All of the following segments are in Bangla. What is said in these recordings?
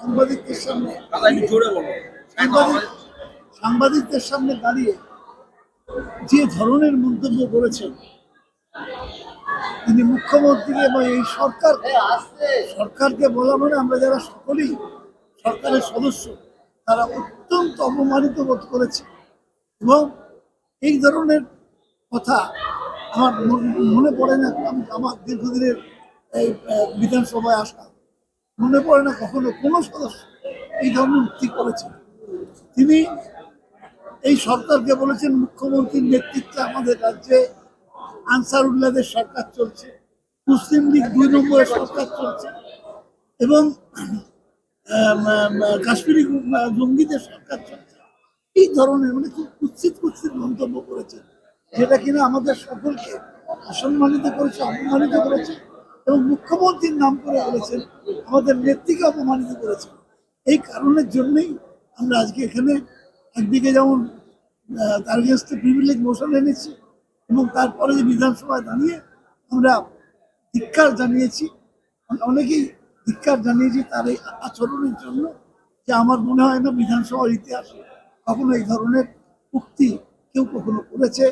সাংবাদিকদের সামনে। সাংবাদিকদের সামনে দাঁড়িয়ে যে ধরনের মন্তব্য করেছেন তিনি মুখ্যমন্ত্রী এবং এই সরকার সরকারকে বলা মানে আমরা যারা সকলেই সরকারের সদস্য তারা অত্যন্ত অপমানিত বোধ করেছে। এবং এই ধরনের কথা আমার মনে পড়ে না আমি- আমার দীর্ঘদিনের এই বিধানসভায় আসা। মনে পড়ে না কখনো কোনো সদস্য এই ধরনের উক্তি করেছেন তিনি এই সরকারকে বলেছেন, মুখ্যমন্ত্রীর নেতৃত্বে আমাদের রাজ্যে আনসার আনসারুল্লাহদের সরকার চলছে, মুসলিম লীগ দুই নম্বরের সরকার চলছে এবং কাশ্মীরি জঙ্গিদের সরকার চলছে। এই ধরনের মানে খুব কুৎসিত কুৎসিত মন্তব্য করেছেন, যেটা কিনা আমাদের সকলকে অসম্মানিত করেছে, অপমানিত করেছে। এবং মুখ্যমন্ত্রীর নাম করে বলেছেন, আমাদের নেত্রীকে অপমানিত করেছেন। এই কারণের জন্যই আমরা আজকে এখানে একদিকে যেমন তার গেস্টে প্রিভিলেজ মোশন এনেছি এবং তারপরে যে বিধানসভায় দাঁড়িয়ে আমরা ধিক্কার জানিয়েছি, অনেকেই ধিক্কার জানিয়েছি তার এই আচরণের জন্য যে আমার মনে হয় না বিধানসভার ইতিহাসে কখনো এই ধরনের উক্তি কেউ কখনো করেছে।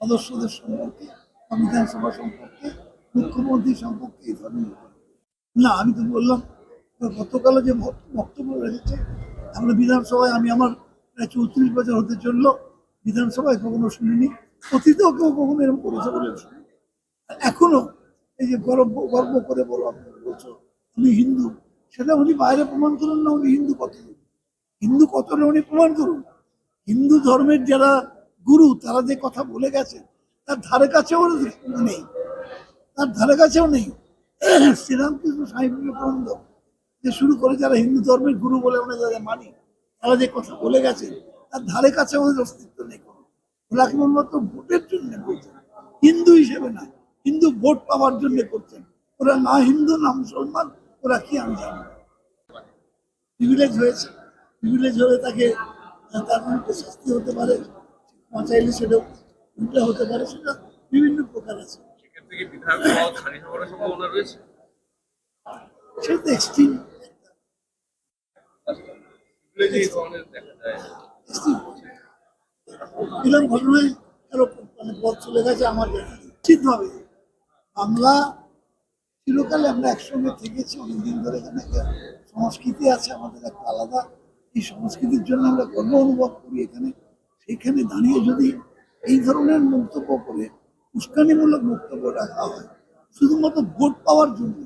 সদস্যদের সম্পর্কে বা বিধানসভা সম্পর্কে মুখ্যমন্ত্রী সম্পর্কে এই ধরনের না, আমি তো বললাম, গতকালও যে বক্তব্য রেখেছে আমরা বিধানসভায়, আমি আমার প্রায় চৌত্রিশ বছর হতে চলল, বিধানসভায় কখনো শুনিনি, অতীতেও কেউ কখনো এরকম করেছে বলে শুনি এখনও এই যে গর্ব গর্ব করে বলো বলছো উনি হিন্দু, সেটা উনি বাইরে প্রমাণ করুন না, উনি হিন্দু কত? হিন্দু কতটা উনি প্রমাণ করুন? হিন্দু ধর্মের যারা গুরু, তারা যে কথা বলে গেছে, তার ধারে কাছেও নেই। তার ধারে কাছেও নেই। শ্রীরামকৃষ্ণ স্বামী বিবেকানন্দ যে শুরু করে যারা হিন্দু ধর্মের গুরু বলে আমরা যারা মানি, তারা যে কথা বলে গেছে, তার ধারে কাছে আমাদের অস্তিত্ব নেই কোনো। ওরা কেবলমাত্র ভোটের জন্য বলছেন, হিন্দু হিসেবে না, হিন্দু ভোট পাওয়ার জন্য করছেন। ওরা না হিন্দু, না মুসলমান, ওরা কি আমি জানি প্রিভিলেজ হয়েছে। প্রিভিলেজ হলে তাকে তার বিরুদ্ধে শাস্তি হতে পারে ক্ষমা চাইলে সেটা হতে পারে, সেটা বিভিন্ন প্রকার আছে। সেক্ষেত্রে কি বিধায়ক পদ হওয়ার সম্ভাবনা রয়েছে? সেটা ঘটনায় মানে পথ চলে গেছে আমার জানা নেই। নিশ্চিতভাবে বাংলা চিরকালে আমরা একসঙ্গে থেকেছি অনেকদিন ধরে এখানে একটা সংস্কৃতি আছে আমাদের একটা আলাদা। এই সংস্কৃতির জন্য আমরা গর্ব অনুভব করি এখানে। সেখানে দাঁড়িয়ে যদি এই ধরনের মন্তব্য করে উস্কানিমূলক বক্তব্য রাখা হয়। শুধুমাত্র ভোট পাওয়ার জন্য।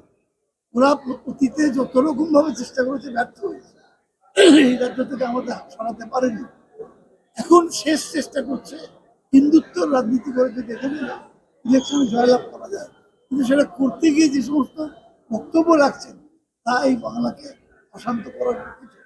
ওরা অতীতে যত রকম ভাবে চেষ্টা করেছে, ব্যর্থ হয়েছে। এই রাজ্য থেকে আমাদের সরাতে পারেনি। এখন শেষ চেষ্টা করছে হিন্দুত্বর রাজনীতি করে যদি এখানে ইলেকশনে জয়লাভ করা যায়। কিন্তু সেটা করতে গিয়ে যে সমস্ত বক্তব্য রাখছেন, তা এই বাংলাকে অশান্ত করার কিছু